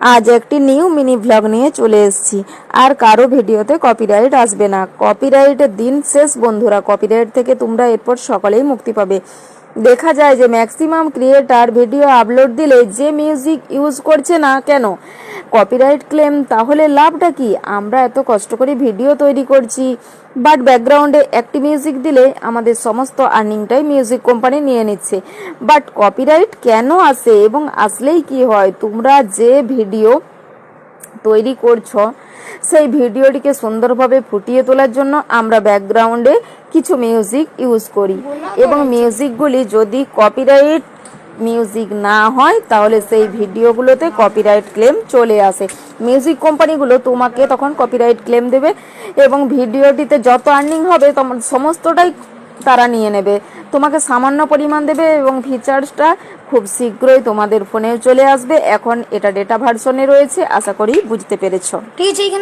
আজ একটি new mini blog নিয়ে চলে এসেছি। আর কারও ভিডিওতে কপিরাইট আসবে না। কপিরাইটের দিন শেষ, বন্ধুরা। কপিরাইট থেকে তোমরা এরপর সকলেই মুক্তি পাবে। দেখা যায় যে ম্যাক্সিমাম ক্রিয়েটার ভিডিও আপলোড দিলে যে মিউজিক ইউজ করছে না কেন? কপিরাইট ক্লেম তাহলে লাভটা কি? আমরা এত কষ্ট করে ভিডিও তৈরি করছি। বাট ব্যাকগ্রাউন্ডে একটি মিউজিক দিলে আমাদের সমস্ত আর্নিংটাই মিউজিক কোম্পানি নিয়ে নিচ্ছে। বাট কপিরাইট কেন আসে এবং আসলেই কি হয়? তোমরা যে ভিডিও তৈরি করছ সেই ভিডিওটিকে সুন্দরভাবে ফুটিয়ে তোলার জন্য আমরা ব্যাকগ্রাউন্ডে কিছু মিউজিক ইউজ করি। এবং মিউজিকগুলি যদি কপিরাইট মিউজিক না হয়, তাহলে সেই ভিডিওগুলোতে কপিরাইট ক্লেম চলে আসে। মিউজিক কোম্পানিগুলো তোমাকে তখন কপিরাইট ক্লেম দেবে এবং ভিডিওটিতে যত আর্নিং হবে তোমার সমস্তটাই তারা নিয়ে নেবে। তোমাকে সামান্য পরিমাণ দেবে এবং ফিচার্সটা খুব শীঘ্রই তোমাদের ফোনেও চলে আসবে। এখন এটা ডেটা ভার্সনে রয়েছে, আশা করি বুঝতে পেরেছ। ঠিক